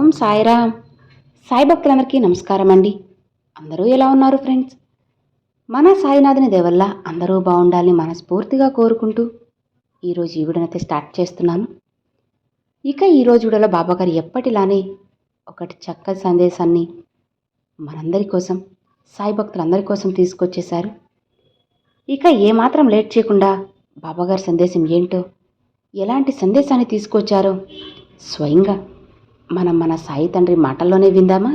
ఓం సాయిరామ్. సాయి భక్తులందరికీ నమస్కారం అండి అందరూ ఎలా ఉన్నారు ఫ్రెండ్స్? మన సాయినాథుని దేవల్ల అందరూ బాగుండాలని మనస్ఫూర్తిగా కోరుకుంటూ ఈరోజు ఈ విడనైతే స్టార్ట్ చేస్తున్నాను. ఇక ఈరోజు విడలో బాబాగారు ఎప్పటిలానే ఒకటి చక్కటి సందేశాన్ని మనందరి కోసం సాయి భక్తులందరి కోసం తీసుకొచ్చేశారు. ఇక ఏమాత్రం లేట్ చేయకుండా బాబాగారి సందేశం ఏంటో ఎలాంటి సందేశాన్ని తీసుకొచ్చారో స్వయంగా మనం మన సాయి తండ్రి మాటల్లోనే విందామా?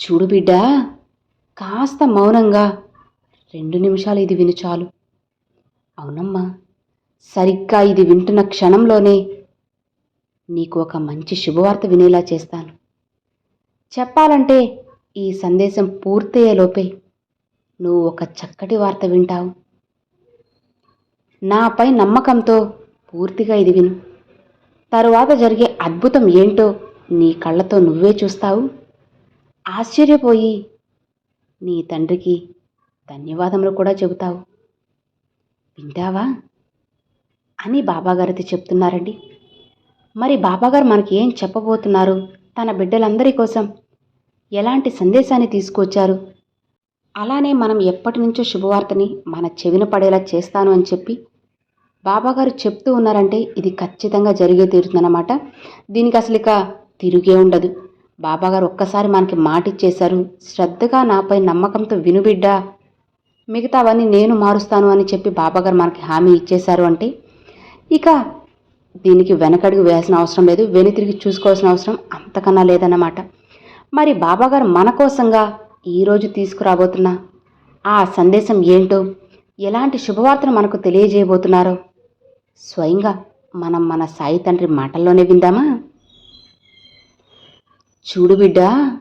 చూడు బిడ్డ కాస్త మౌనంగా రెండు నిమిషాలు ఇది విను చాలు. అవునమ్మా సరిగ్గా ఇది వింటున్న క్షణంలోనే నీకు ఒక మంచి శుభవార్త వినేలా చేస్తాను. చెప్పాలంటే ఈ సందేశం పూర్తయ్యేలోపే నువ్వు ఒక చక్కటి వార్త వింటావు. నాపై నమ్మకంతో పూర్తిగా ఇది విను. తరువాత జరిగే అద్భుతం ఏంటో నీ కళ్ళతో నువ్వే చూస్తావు. ఆశ్చర్యపోయి నీ తండ్రికి ధన్యవాదములు కూడా చెబుతావు. వింటావా? అని బాబాగారితో చెప్తున్నారండి. మరి బాబాగారు మనకి ఏం చెప్పబోతున్నారు? తన బిడ్డలందరి కోసం ఎలాంటి సందేశాన్ని తీసుకొచ్చారు? అలానే మనం ఎప్పటి నుంచో శుభవార్తని మన చెవిన పడేలా చేస్తాను అని చెప్పి బాబాగారు చెప్తూ ఉన్నారంటే ఇది ఖచ్చితంగా జరిగే తీరుతుందన్నమాట. దీనికి అసలు ఇక తిరిగే ఉండదు. బాబాగారు ఒక్కసారి మనకి మాటిచ్చేశారు. శ్రద్ధగా నాపై నమ్మకంతో వినుబిడ్డ మిగతావన్నీ నేను మారుస్తాను అని చెప్పి బాబాగారు మనకి హామీ ఇచ్చేశారు అంటే ఇక దీనికి వెనకడుగు వేయాల్సిన అవసరం లేదు. వెను తిరిగి చూసుకోవాల్సిన అవసరం అంతకన్నా లేదన్నమాట. మరి బాబాగారు మన కోసంగా ఈరోజు తీసుకురాబోతున్న ఆ సందేశం ఏంటో ఎలాంటి శుభవార్తను మనకు తెలియజేయబోతున్నారో స్వయంగా మనం మన సాయి తండ్రి మాటల్లోనే విందామా? చూడు బిడ్డా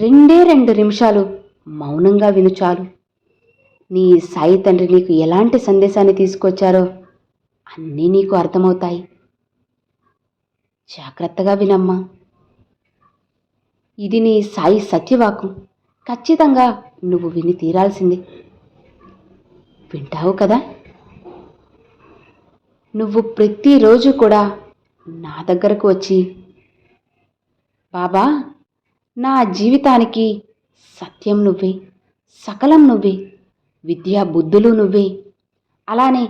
రెండే రెండు నిమిషాలు మౌనంగా విను చాలు. నీ సాయి తండ్రి నీకు ఎలాంటి సందేశాన్ని తీసుకొచ్చారో అన్నీ నీకు అర్థమవుతాయి. జాగ్రత్తగా వినమ్మా. ఇది నీ సాయి సత్యవాకు. ఖచ్చితంగా నువ్వు విని తీరాల్సింది. వింటావు కదా? నువ్వు ప్రతిరోజు కూడా నా దగ్గరకు వచ్చి బాబా నా జీవితానికి సత్యం నువ్వే సకలం నువ్వే విద్యా బుద్ధులు నువ్వే అలానే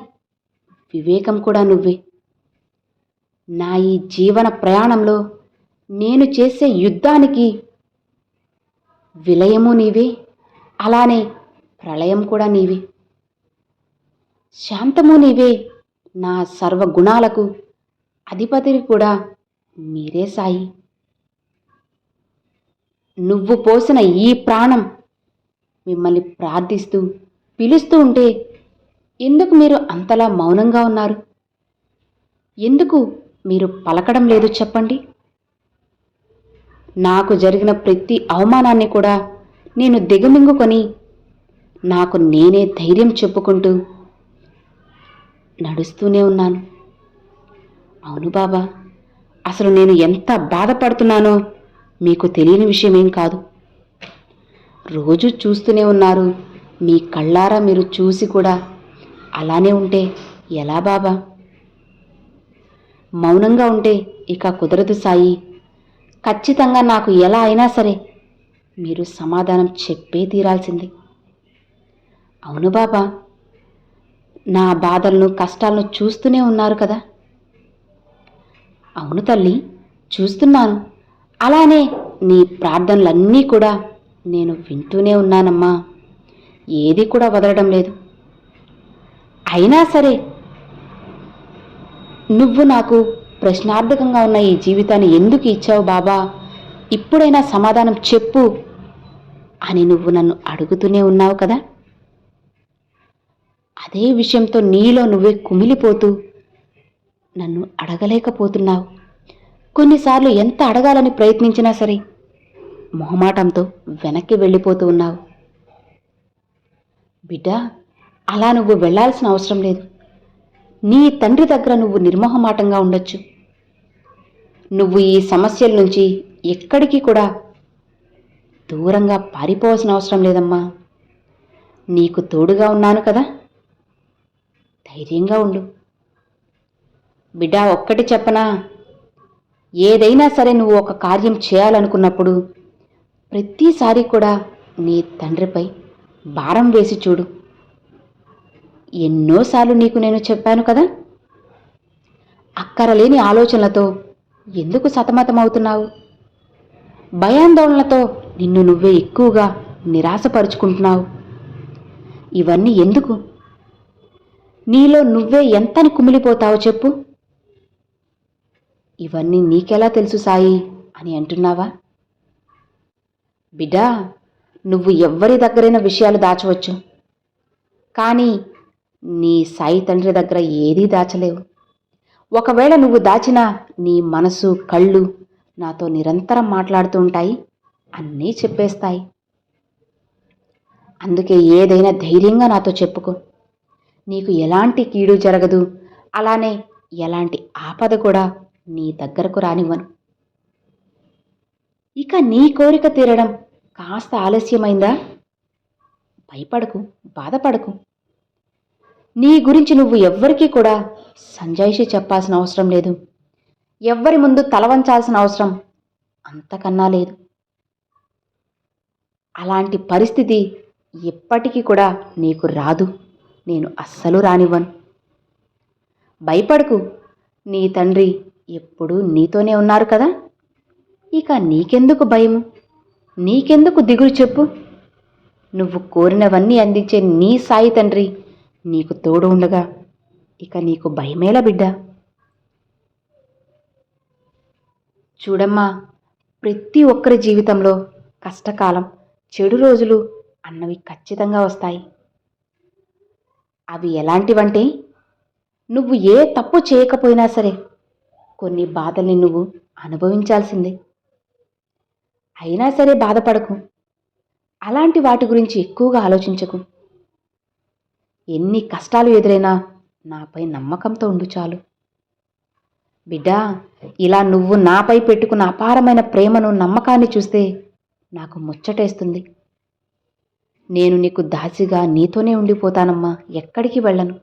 వివేకం కూడా నువ్వే. నా ఈ జీవన ప్రయాణంలో నేను చేసే యుద్ధానికి విలయము నీవే అలానే ప్రళయం కూడా నీవే. శాంతము నీవే నా సర్వగుణాలకు అధిపతిని కూడా మీరే సాయి. నువ్వు పోసిన ఈ ప్రాణం మిమ్మల్ని ప్రార్థిస్తూ పిలుస్తూ ఉంటే ఎందుకు మీరు అంతలా మౌనంగా ఉన్నారు? ఎందుకు మీరు పలకడం లేదు చెప్పండి? నాకు జరిగిన ప్రతి అవమానాన్ని కూడా నేను దిగమింగుకొని నాకు నేనే ధైర్యం చెప్పుకుంటూ నడుస్తూనే ఉన్నాను. అవును బాబా అసలు నేను ఎంత బాధపడుతున్నానో మీకు తెలియని విషయం ఏం కాదు. రోజు చూస్తూనే ఉన్నారు మీ కళ్ళారా మీరు చూసి కూడా. అలానే ఉంటే ఎలా బాబా? మౌనంగా ఉంటే ఇక కుదరదు సాయి. ఖచ్చితంగా నాకు ఎలా అయినా సరే మీరు సమాధానం చెప్పే తీరాల్సింది. అవును బాబా నా బాధలను కష్టాలను చూస్తూనే ఉన్నారు కదా. అవును తల్లి చూస్తున్నాను. అలానే నీ ప్రార్థనలన్నీ కూడా నేను వింటూనే ఉన్నానమ్మా. ఏది కూడా వదలడం లేదు. అయినా సరే నువ్వు నాకు ప్రశ్నార్థకంగా ఉన్న ఈ జీవితాన్ని ఎందుకు ఇచ్చావు బాబా? ఇప్పుడైనా సమాధానం చెప్పు అని నువ్వు నన్ను అడుగుతూనే ఉన్నావు కదా. అదే విషయంతో నీలో నువ్వే కుమిలిపోతూ నన్ను అడగలేకపోతున్నావు. కొన్నిసార్లు ఎంత అడగాలని ప్రయత్నించినా సరే మొహమాటంతో వెనక్కి వెళ్ళిపోతూ ఉన్నావు. బిడ్డ అలా నువ్వు వెళ్ళాల్సిన అవసరం లేదు. నీ తండ్రి దగ్గర నువ్వు నిర్మోహమాటంగా ఉండొచ్చు. నువ్వు ఈ సమస్యల నుంచి ఎక్కడికి కూడా దూరంగా పారిపోవాల్సిన అవసరం లేదమ్మా. నీకు తోడుగా ఉన్నాను కదా. ధైర్యంగా ఉండు. బిడ్డా ఒక్కటి చెప్పనా? ఏదైనా సరే నువ్వు ఒక కార్యం చేయాలనుకున్నప్పుడు ప్రతిసారి కూడా నీ తండ్రిపై భారం వేసి చూడు. ఎన్నోసార్లు నీకు నేను చెప్పాను కదా? అక్కరలేని ఆలోచనలతో ఎందుకు సతమతమవుతున్నావు? భయాందోళనలతో నిన్ను నువ్వే ఎక్కువగా నిరాశపరుచుకుంటున్నావు. ఇవన్నీ ఎందుకు? నీలో నువ్వే ఎంతని కుమిలిపోతావో చెప్పు. ఇవన్నీ నీకెలా తెలుసు సాయి అని అంటున్నావా? బిడ్డా నువ్వు ఎవ్వరి దగ్గరైన విషయాలు దాచవచ్చు. కానీ నీ సాయి తండ్రి దగ్గర ఏదీ దాచలేవు. ఒకవేళ నువ్వు దాచినా నీ మనసు కళ్ళు నాతో నిరంతరం మాట్లాడుతూ ఉంటాయి అన్నీ చెప్పేస్తాయి. అందుకే ఏదైనా ధైర్యంగా నాతో చెప్పుకో. నీకు ఎలాంటి కీడు జరగదు. అలానే ఎలాంటి ఆపద కూడా నీ దగ్గరకు రానివ్వను. ఇక నీ కోరిక తీరడం కాస్త ఆలస్యమైందా? భయపడకు బాధపడకు. నీ గురించి నువ్వు ఎవ్వరికీ కూడా సంజాయిషి చెప్పాల్సిన అవసరం లేదు. ఎవ్వరి ముందు తలవంచాల్సిన అవసరం అంతకన్నా లేదు. అలాంటి పరిస్థితి ఎప్పటికీ కూడా నీకు రాదు. నేను అస్సలు రానివ్వను. భయపడకు. నీ తండ్రి ఎప్పుడూ నీతోనే ఉన్నారు కదా? ఇక నీకెందుకు భయము? నీకెందుకు దిగులు చెప్పు? నువ్వు కోరినవన్నీ అందించే నీ సాయి తండ్రి నీకు తోడు ఉండగా ఇక నీకు భయమేలా బిడ్డ. చూడమ్మా ప్రతి ఒక్కరి జీవితంలో కష్టకాలం చెడు రోజులు అన్నవి ఖచ్చితంగా వస్తాయి. అవి ఎలాంటివంటే నువ్వు ఏ తప్పు చేయకపోయినా సరే కొన్ని బాధల్ని నువ్వు అనుభవించాల్సిందే. అయినా సరే బాధపడకు. అలాంటి వాటి గురించి ఎక్కువగా ఆలోచించకు. ఎన్ని కష్టాలు ఎదురైనా నాపై నమ్మకంతో ఉండు చాలు. బిడ్డా ఇలా నువ్వు నాపై పెట్టుకున్న అపారమైన ప్రేమను నమ్మకాన్ని చూస్తే నాకు ముచ్చటేస్తుంది. నేను నీకు దాసిగా నీతోనే ఉండిపోతానమ్మా. ఎక్కడికి వెళ్ళను?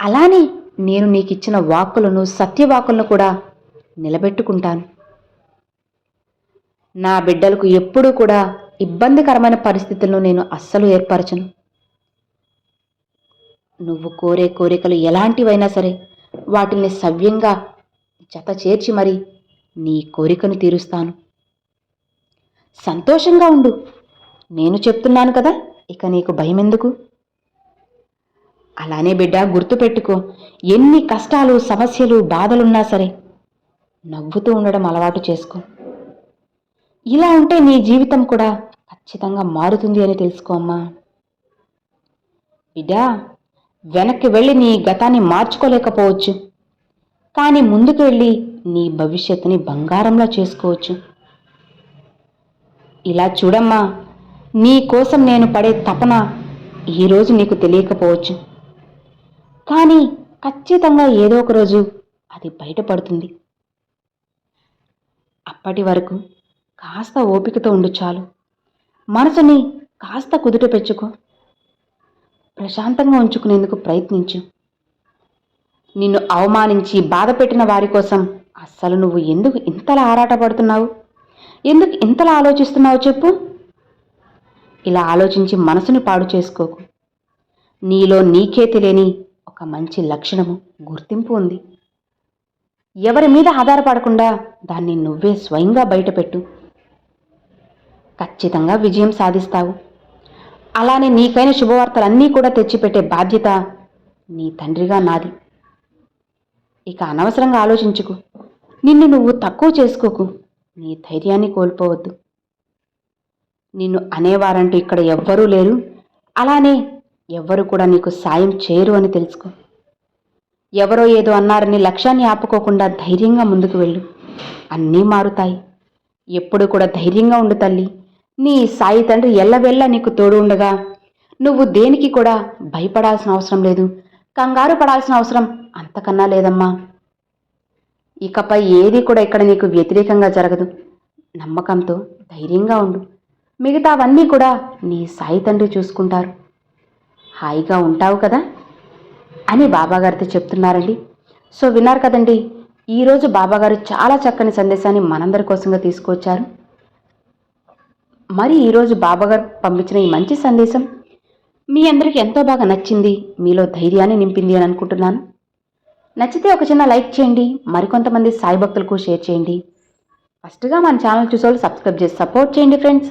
అలానే నేను నీకిచ్చిన వాక్కులను సత్యవాక్కులను కూడా నిలబెట్టుకుంటాను. నా బిడ్డలకు ఎప్పుడూ కూడా ఇబ్బందికరమైన పరిస్థితులను నేను అస్సలు ఏర్పరచను. నువ్వు కోరే కోరికలు ఎలాంటివైనా సరే వాటిని సవ్యంగా జత చేర్చి మరి నీ కోరికను తీరుస్తాను. సంతోషంగా ఉండు. నేను చెప్తున్నాను కదా ఇక నీకు భయం ఎందుకు అలానే బిడ్డ గుర్తుపెట్టుకో ఎన్ని కష్టాలు సమస్యలు బాధలున్నా సరే నవ్వుతూ ఉండడం అలవాటు చేసుకో. ఇలా ఉంటే నీ జీవితం కూడా ఖచ్చితంగా మారుతుంది అని తెలుసుకో అమ్మా. బిడ్డా వెనక్కి వెళ్ళి నీ గతాన్ని మార్చుకోలేకపోవచ్చు. కానీ ముందుకు వెళ్ళి నీ భవిష్యత్తుని బంగారంలో చేసుకోవచ్చు. ఇలా చూడమ్మా నీ కోసం నేను పడే తపన ఈరోజు నీకు తెలియకపోవచ్చు. కానీ ఖచ్చితంగా ఏదో ఒక రోజు అది బయటపడుతుంది. అప్పటి వరకు కాస్త ఓపికతో ఉండు చాలు. మనసుని కాస్త కుదుట పెంచుకో. ప్రశాంతంగా ఉంచుకునేందుకు ప్రయత్నించు. నిన్ను అవమానించి బాధ పెట్టిన వారి కోసం అస్సలు నువ్వు ఎందుకు ఇంతలా ఆరాటపడుతున్నావు? ఎందుకు ఇంతలా ఆలోచిస్తున్నావు చెప్పు? ఇలా ఆలోచించి మనసుని పాడు చేసుకోకు. నీలో నీకే తెలియని ఒక మంచి లక్షణము గుర్తింపు ఉంది. ఎవరి మీద ఆధారపడకుండా దాన్ని నువ్వే స్వయంగా బయటపెట్టు. ఖచ్చితంగా విజయం సాధిస్తావు. అలానే నీకైన శుభవార్తలన్నీ కూడా తెచ్చిపెట్టే బాధ్యత నీ తండ్రిగా నాది. ఇక అనవసరంగా ఆలోచించుకు. నిన్ను నువ్వు తక్కువ చేసుకోకు. నీ ధైర్యాన్ని కోల్పోవద్దు. నిన్ను అనేవారంటూ ఇక్కడ ఎవ్వరూ లేరు. అలానే ఎవ్వరు కూడా నీకు సాయం చేయరు అని తెలుసుకో. ఎవరో ఏదో అన్నారని లక్ష్యాన్ని ఆపుకోకుండా ధైర్యంగా ముందుకు వెళ్ళు. అన్నీ మారుతాయి. ఎప్పుడు కూడా ధైర్యంగా ఉండు తల్లి. నీ సాయి తండ్రి ఎల్లవెల్లా నీకు తోడు ఉండగా. నువ్వు దేనికి కూడా భయపడాల్సిన అవసరం లేదు. కంగారు పడాల్సిన అవసరం అంతకన్నా లేదమ్మా. ఇకపై ఏది కూడా ఇక్కడ నీకు వ్యతిరేకంగా జరగదు. నమ్మకంతో ధైర్యంగా ఉండు. మిగతావన్నీ కూడా నీ సాయి తండ్రి చూసుకుంటారు. హాయిగా ఉంటావు కదా? అని బాబాగారితో చెప్తున్నారండి. సో విన్నారు కదండి ఈరోజు బాబాగారు చాలా చక్కని సందేశాన్ని మనందరి కోసంగా తీసుకొచ్చారు మరి ఈరోజు బాబాగారు పంపించిన ఈ మంచి సందేశం మీ అందరికీ ఎంతో బాగా నచ్చింది మీలో ధైర్యాన్ని నింపింది అని అనుకుంటున్నాను. నచ్చితే ఒక చిన్న లైక్ చేయండి మరికొంతమంది సాయి భక్తులకు షేర్ చేయండి. ఫస్ట్గా మన ఛానల్ చూసేవాళ్ళు సబ్స్క్రైబ్ చేసి సపోర్ట్ చేయండి friends.